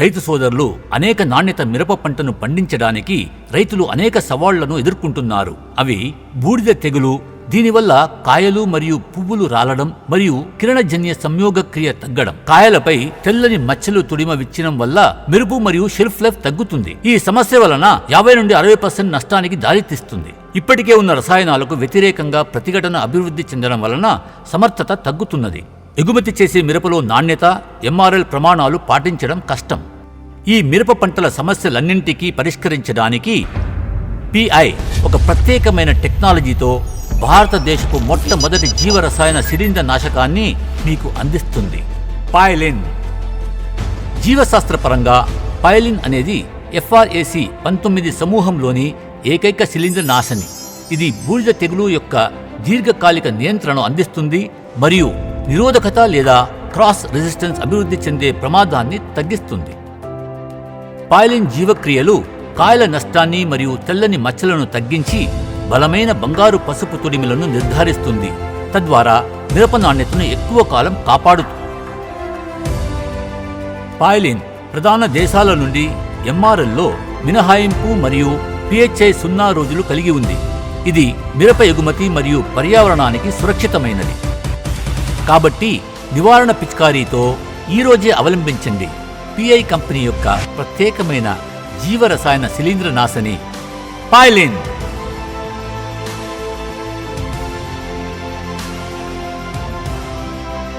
రైతు సోదరులు అనేక నాణ్యత మిరప పంటను పండించడానికి రైతులు అనేక సవాళ్ళను ఎదుర్కొంటున్నారు. అవి బూడిద తెగులు దీనివల్ల కాయలు మరియు పువ్వులు రాలడం మరియు కిరణజన్య సంయోగక్రియ తగ్గడం. కాయలపై తెల్లని మచ్చలు తుడిమ విచ్చడం వల్ల మెరుపు మరియు షెల్ఫ్ లైఫ్ తగ్గుతుంది. ఈ సమస్య వలన యాభై నుండి అరవై పర్సెంట్ నష్టానికి దారితీస్తుంది. ఇప్పటికే ఉన్న రసాయనాలకు వ్యతిరేకంగా ప్రతిఘటన అభివృద్ధి చెందడం వలన సమర్థత తగ్గుతున్నది. ఎగుమతి చేసే మిరపలో నాణ్యత ఎంఆర్ఎల్ ప్రమాణాలు పాటించడం కష్టం. ఈ మిరప పంటల సమస్యలన్నింటికీ పరిష్కరించడానికి పిఐ ఒక ప్రత్యేకమైన టెక్నాలజీతో భారతదేశపు మొట్టమొదటి జీవరసాయన శిలీంద్ర నాశకాన్ని మీకు అందిస్తుంది. పాయలిన్ జీవశాస్త్రపరంగా పైలిన్ అనేది ఎఫ్ఆర్ఏసి పంతొమ్మిది సమూహంలోని ఏకైక శిలీంద్ర నాశని ఇది బూడిద తెగులు యొక్క దీర్ఘకాలిక నియంత్రణను అందిస్తుంది మరియు నిరోధకత లేదా క్రాస్ రెసిస్టెన్స్ అభివృద్ధి చెందే ప్రమాదాన్ని తగ్గిస్తుంది. పాయిలిన్ జీవక్రియలు కాయల నష్టాన్ని మరియు తెల్లని మచ్చలను తగ్గించి బలమైన బంగారు పసుపు తొడిమిలను నిర్ధారిస్తుంది. తద్వారా మిరప నాణ్యతను ఎక్కువ కాలం కాపాడుతుంది పాయిలిన్ ప్రధాన దేశాల నుండి ఎంఆర్ఎల్లో మినహాయింపు మరియు పిహెచ్ఐ సున్నా రోజులు కలిగి ఉంది. ఇది మిరప ఎగుమతి మరియు పర్యావరణానికి సురక్షితమైనది. కాబట్టి నివారణ పిచికారీతో ఈ రోజే అవలంబించండి. పిఐ కంపెనీ యొక్క ప్రత్యేకమైన జీవరసాయన శిలీంద్ర నాశని పాయిలిన్